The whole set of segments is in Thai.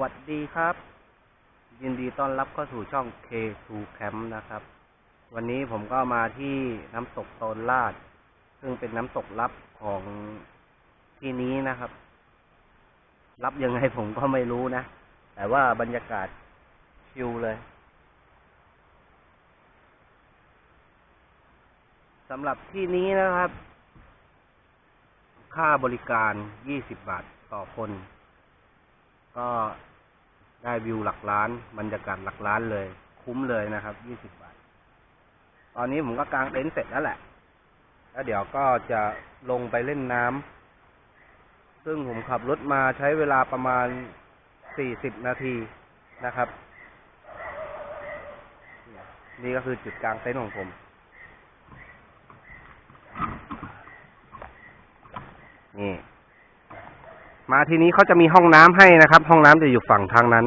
สวัสดีครับ ยินดีต้อนรับเข้าสู่ช่อง K2 Camp นะครับ วันนี้ผมก็มาที่น้ำตกโตนลาด ซึ่งเป็นน้ำตกลับของที่นี้นะครับ รับยังไงผมก็ไม่รู้นะ แต่ว่าบรรยากาศชิลเลยสำหรับที่นี้นะครับ ค่าบริการ 20 บาทต่อคน ก็ได้วิวหลักล้านบรรยากาศหลักล้านเลย คุ้มเลยนะครับ20บาท ตอนนี้ผมก็กางเต็นท์เสร็จแล้วแหละ แล้วเดี๋ยวก็จะลงไปเล่นน้ำซึ่งผมขับรถมาใช้เวลาประมาณ40นาทีนะครับ นี่ก็คือจุดกลางเต็นท์ของผมนี่ มาทีนี้เขาจะมีห้องน้ำให้นะครับ ห้องน้ำจะอยู่ฝั่งทางนั้น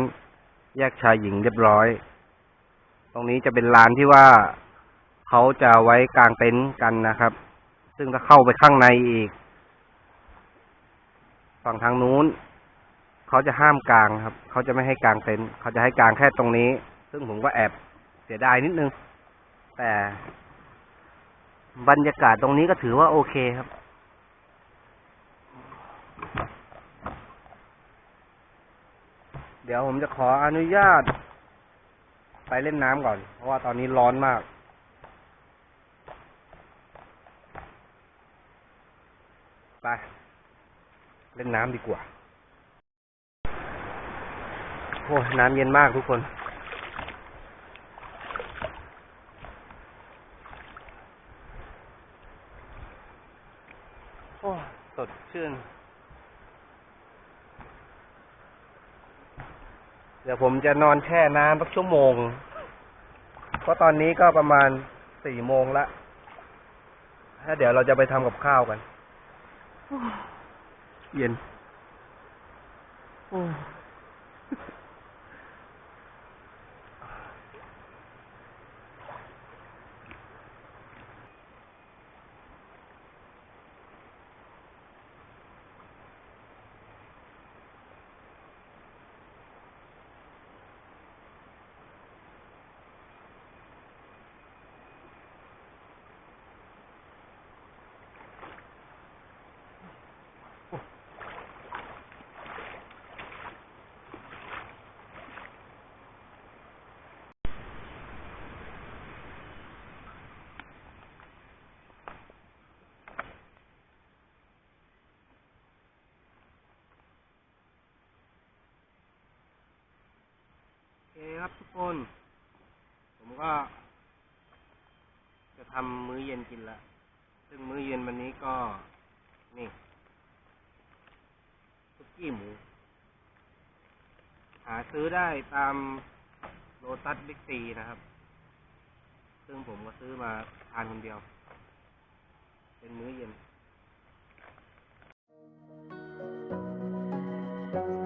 แยกชายหญิงเรียบร้อย ตรงนี้จะเป็นลานที่ว่าเขาจะไว้กางเต็นท์กันนะครับ ซึ่งถ้าเข้าไปข้างในอีก ฝั่งทางนู้นเขาจะห้ามกางครับ เขาจะไม่ให้กางเต็นท์เขาจะให้กางแค่ตรงนี้ ซึ่งผมก็แอบเสียดายนิดนึง แต่บรรยากาศตรงนี้ก็ถือว่าโอเคครับ ดี๋ยวผมจะขออนุญาต ไปเล่นน้ำก่อน เพราะว่าตอนนี้ร้อนมากไปเล่นน้ำดีกว่าโอ้ยน้ำเย็นมากทุกคน โอ้ สดชื่น เดี๋ยวผมจะนอนแช่น้ำสักชั่วโมง เพราะตอนนี้ก็ประมาณสี่โมงละถ้าเดี๋ยวเราจะไปทำกับข้าวกัน เย็น เคครับทุกคน ผมก็ จะทำมื้อเย็นกินละ ซึ่งมื้อเย็นวันนี้ก็ นี่ซุกี้หมู หาซื้อได้ตามโลตัสบิ๊กซีนะครับ ซึ่งผมก็ซื้อมาทานคนเดียว เป็นมื้อเย็นโ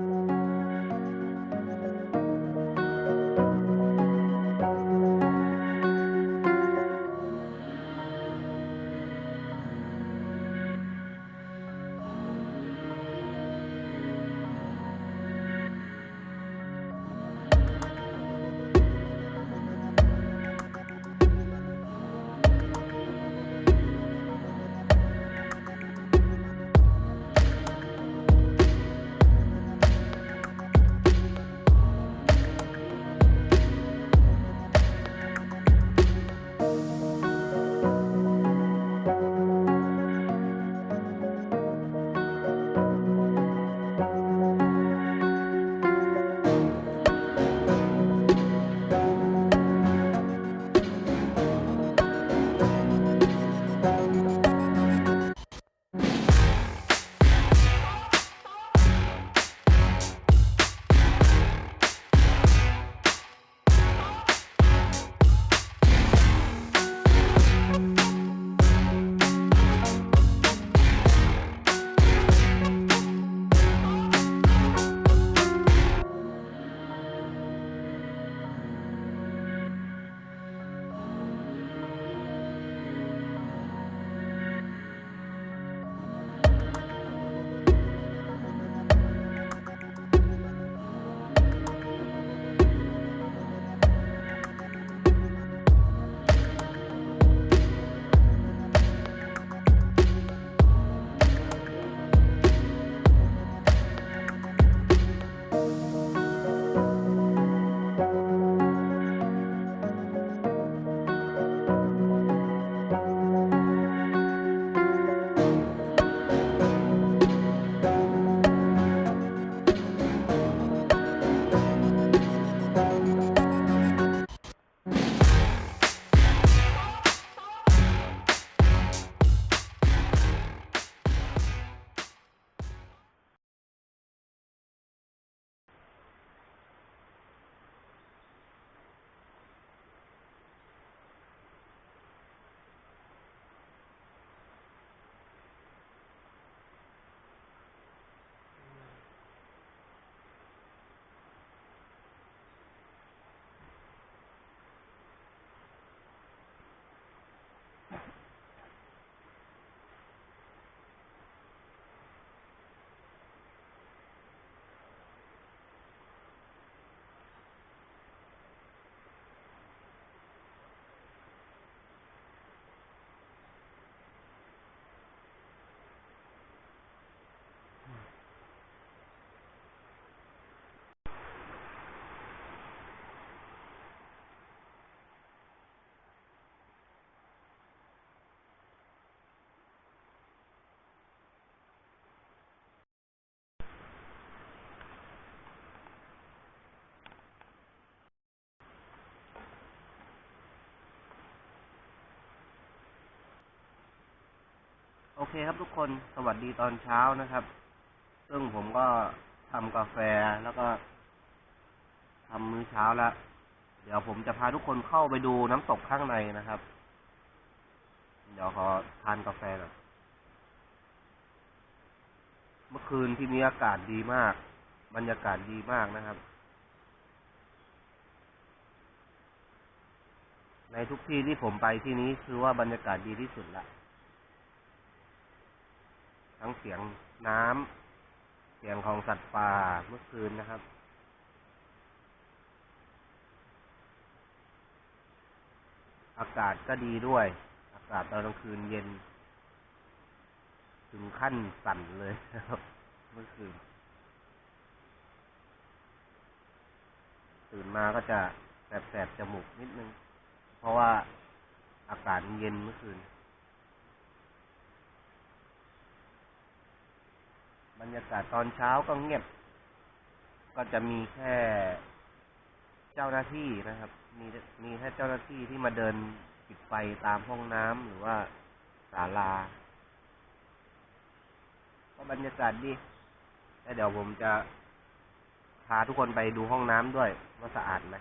เคครับทุกคนสวัสดีตอนเช้านะครับ ซึ่งผมก็ทำกาแฟแล้วก็ทำมื้อเช้าแล้ว เดี๋ยวผมจะพาทุกคนเข้าไปดูน้ำตกข้างในนะครับ เดี๋ยวขอทานกาแฟก่อนเมื่อคืนที่นี้อากาศดีมาก บรรยากาศดีมากนะครับ ในทุกที่ที่ผมไปที่นี้คือว่าบรรยากาศดีที่สุดละ ทั้งเสียงน้ำเสียงของสัตว์ป่าเมื่อคืนนะครับ อากาศก็ดีด้วย อากาศตอนกลางคืนเย็น ถึงขั้นสั่นเลยนะครับ เมื่อคืน ตื่นมาก็จะแสบๆจมูกนิดนึง เพราะว่าอากาศเย็นเมื่อคืน บรรยากาศตอนเช้าก็เงียบ ก็จะมีแค่เจ้าหน้าที่นะครับ มีมีแค่เจ้าหน้าที่ที่มาเดินปิดไฟตามห้องน้ำหรือว่าศาลาก็บรรยากาศดีแล้วเดี๋ยวผมจะพาทุกคนไปดูห้องน้ำด้วย ว่าสะอาดไหม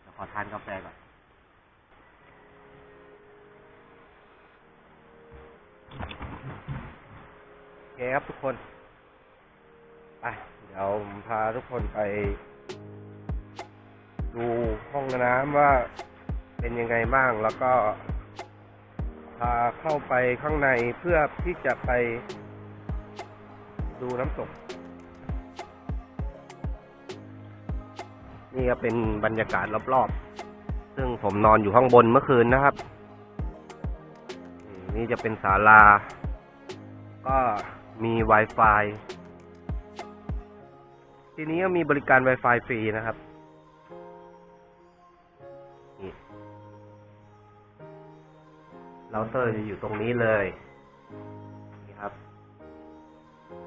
เดี๋ยวขอทานกาแฟก่อนโอเคครับทุกคน ไปเดี๋ยวผมพาทุกคนไป ดูห้องน้ำว่าเป็นยังไงบ้าง แล้วก็พาเข้าไปข้างในเพื่อที่จะไปดูน้ำตก นี่ก็เป็นบรรยากาศรอบๆ ซึ่งผมนอนอยู่ข้างบนเมื่อคืนนะครับ นี่จะเป็นศาลา ก็มี Wi-Fi ทีนี้ก็มีบริการ Wi-Fi ฟรีนะครับนี่เราเตอร์จะอยู่ตรงนี้เลยนี่ครับ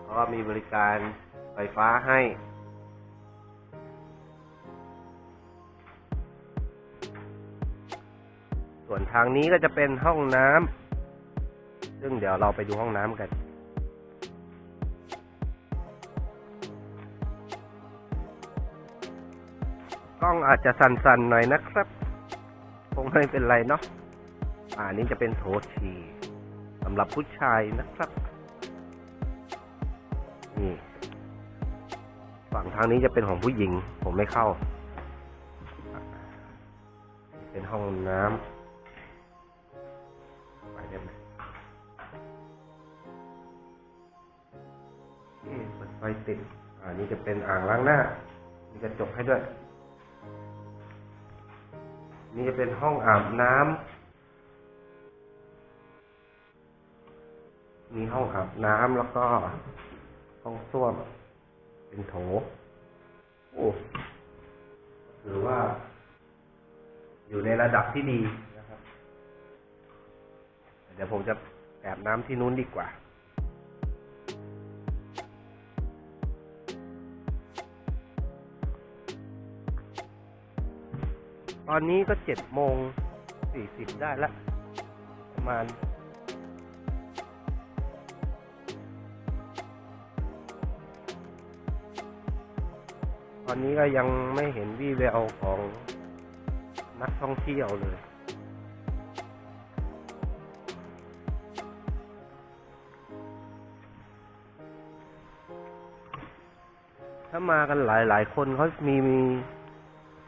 ก็มีบริการไฟฟ้าให้ส่วนทางนี้ก็จะเป็นห้องน้ำ ซึ่งเดี๋ยวเราไปดูห้องน้ำกัน กล้องอาจจะสั่นๆหน่อยนะครับ คงไม่เป็นไรเนาะอ่านี้จะเป็นโถฉี่สำหรับผู้ชายนะครับนี่ฝั่งทางนี้จะเป็นของผู้หญิง ผมไม่เข้า เป็นห้องน้ำไปได้ไหมนี่เปิดไฟติด อ่านี่จะเป็นอ่างล้างหน้า มีกระจกให้ด้วย นี่จะเป็นห้องอาบน้ำมีห้องอาบน้ำแล้วก็ห้องส้วม เป็นโถโอ้ถือว่า อยู่ในระดับที่ดีนะครับ เดี๋ยวผมจะแอบน้ำที่นู้นดีกว่า ตอนนี้ก็เจ็ดโมงสี่สิบได้ละ ประมาณ ตอนนี้ก็ยังไม่เห็นวี่แววของนักท่องเที่ยวเลยถ้ามากันหลายๆคนเขามีมี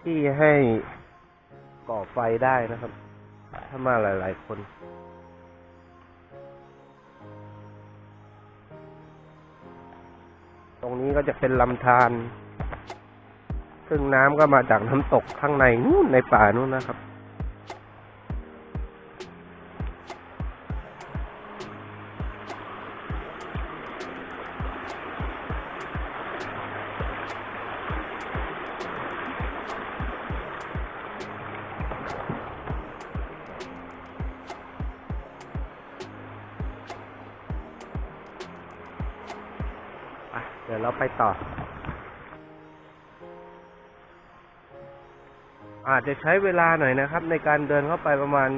ที่ให้ ก่อไฟได้นะครับ ถ้ามาหลาย ๆ คน ตรงนี้ก็จะเป็นลำธารซึ่งน้ำก็มาจากน้ำตกข้างในนู่นในป่านู่นนะครับ ดี๋ยวเราไปต่อ อาจจะใช้เวลาหน่อยนะครับ ในการเดินเข้าไปประมาณ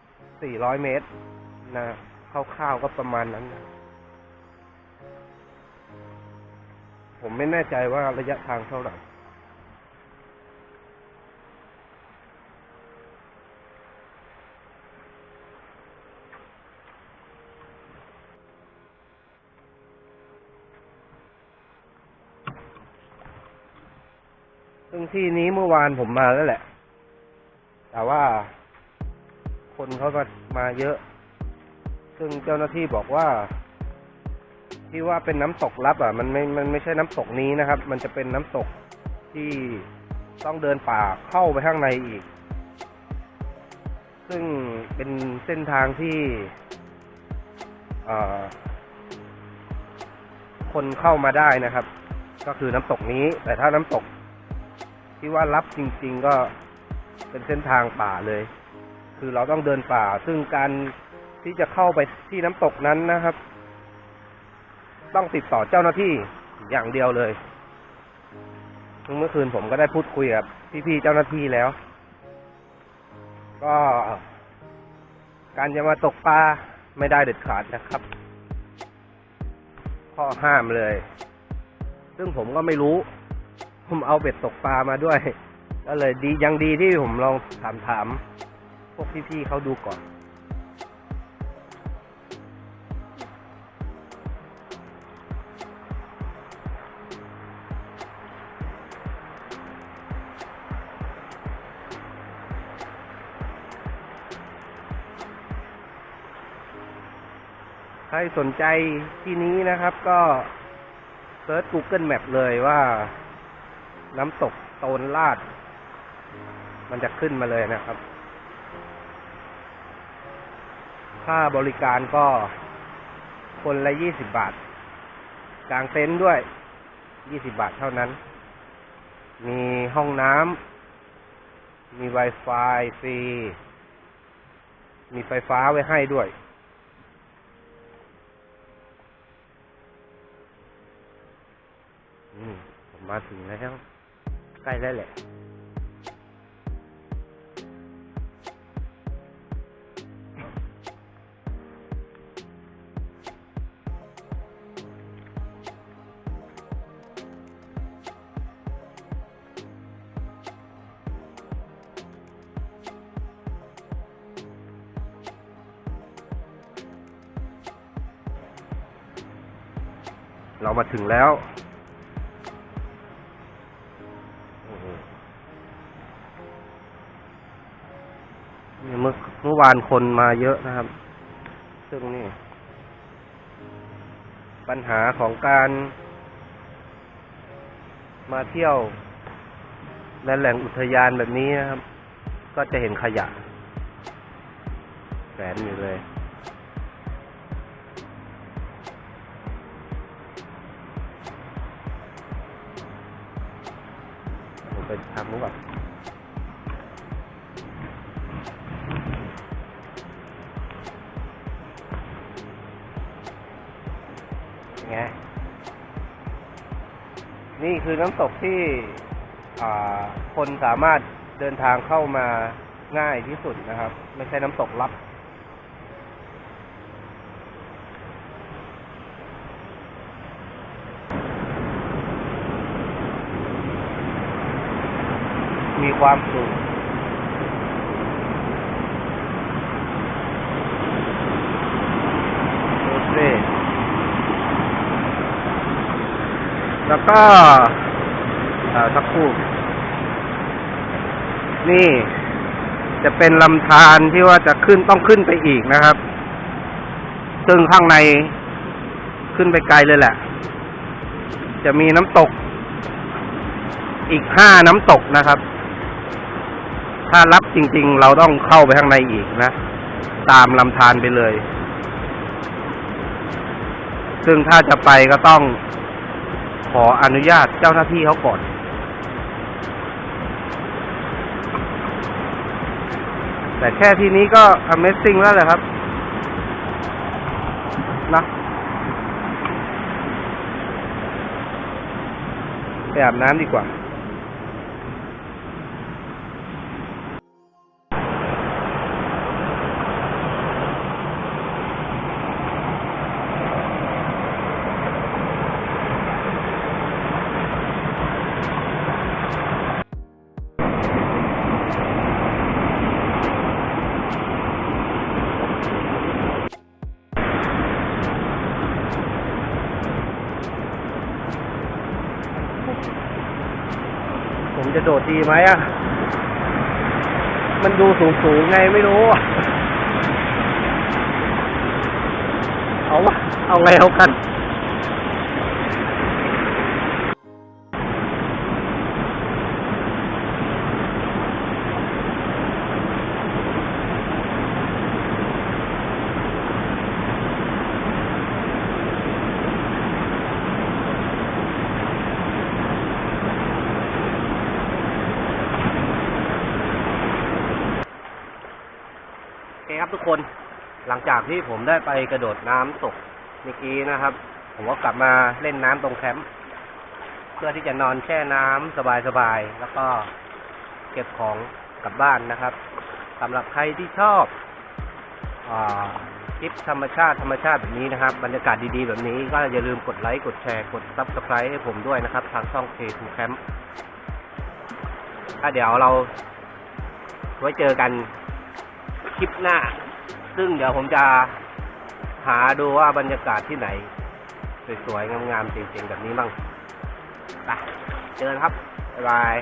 400 เมตรนะคร่าวๆก็ประมาณนั้นนะผมไม่แน่ใจว่าระยะทางเท่าไหร่ ซึ่งที่นี้เมื่อวานผมมาแล้วแหละ แต่ว่า คนเขาก็มาเยอะ ซึ่งเจ้าหน้าที่บอกว่า ที่ว่าเป็นน้ำตกลับ อะ มันไม่ มันไม่ใช่น้ำตกนี้นะครับ มันจะเป็นน้ำตกที่ต้องเดินป่าเข้าไปข้างในอีก ซึ่งเป็นเส้นทางที่คนเข้ามาได้นะครับ ก็คือน้ำตกนี้ แต่ถ้าน้ำตก ที่ว่ารับจริง ๆก็เป็นเส้นทางป่าเลย คือเราต้องเดินป่า ซึ่งการที่จะเข้าไปที่น้ำตกนั้นนะครับ ต้องติดต่อเจ้าหน้าที่อย่างเดียวเลยซึ่งเมื่อคืนผมก็ได้พูดคุยกับพี่ๆเจ้าหน้าที่แล้ว ก็ การจะมาตกปลาไม่ได้เด็ดขาดนะครับ ข้อห้ามเลย ซึ่งผมก็ไม่รู้ ผมเอาเบ็ดตกปลามาด้วย ก็เลยดียังดีที่ผมลองถามถามพวกพี่ๆเขาดูก่อน ใครสนใจที่นี้นะครับก็เซิร์ช Google Map เลยว่า น้ำตกโตนลาด มันจะขึ้นมาเลยนะครับ ค่าบริการก็คนละยี่สิบบาท กลางเต็นท์ด้วยยี่สิบบาทเท่านั้น มีห้องน้ำ มี Wi-Fi ฟรี มีไฟฟ้าไว้ให้ด้วยอืมผมมาถึงแล้ว ใกล้แล้วแหละเรามาถึงแล้ว เมื่อเมื่อวานคนมาเยอะนะครับ ซึ่งนี่ ปัญหาของการ มาเที่ยว และแหล่งอุทยานแบบนี้นะครับ ก็จะเห็นขยะแฝนอยู่เลย นี่คือน้ำตกที่คนสามารถเดินทางเข้ามาง่ายที่สุดนะครับ ไม่ใช่น้ำตกลับ มีความสูงโอเคแล้ว ก็เอ่อสักครู่ นี่ จะเป็นลำธารที่ว่าจะขึ้นต้องขึ้นไปอีกนะครับ ซึ่งข้างในขึ้นไปไกลเลยแหละ จะมีน้ำตก อีกห้าน้ำตกนะครับ ถ้ารับจริง ๆ เราต้องเข้าไปข้างในอีกนะ ตามลำธารไปเลย ซึ่งถ้าจะไปก็ต้อง ขออนุญาตเจ้าหน้าที่เขาก่อน แต่แค่ที่นี้ก็ Amazing แล้วแหละครับนะไปอาบน้ำดีกว่า ดีไหมอะ มันดูสูงสูงไงไม่รู้ เอาวะเอาไงเอากัน โอเคครับทุกคน หลังจาก ที่ผมได้ไปกระโดดน้ำตกเมื่อกี้นะครับ ผมก็กลับมาเล่นน้ำตรงแคมป์เพื่อที่จะนอนแช่น้ำสบายๆ แล้วก็เก็บของกลับบ้านนะครับสำหรับใครที่ชอบอคลิปธรรมชาติธรรมชาติแบบนี้นะครับ บรรยากาศดีๆ แบบนี้ก็อย่าลืมกดไลค์กดแชร์กด subscribe ให้ผมด้วยนะครับ ทางช่อง K2 Camp ถ้าเดี๋ยวเราไว้เจอกันคลิปหน้า ซึ่งเดี๋ยวผมจะหาดูว่าบรรยากาศที่ไหน สวยๆ งามๆจริงๆ แบบนี้บ้างไปเจอกันครับ บ๊ายบาย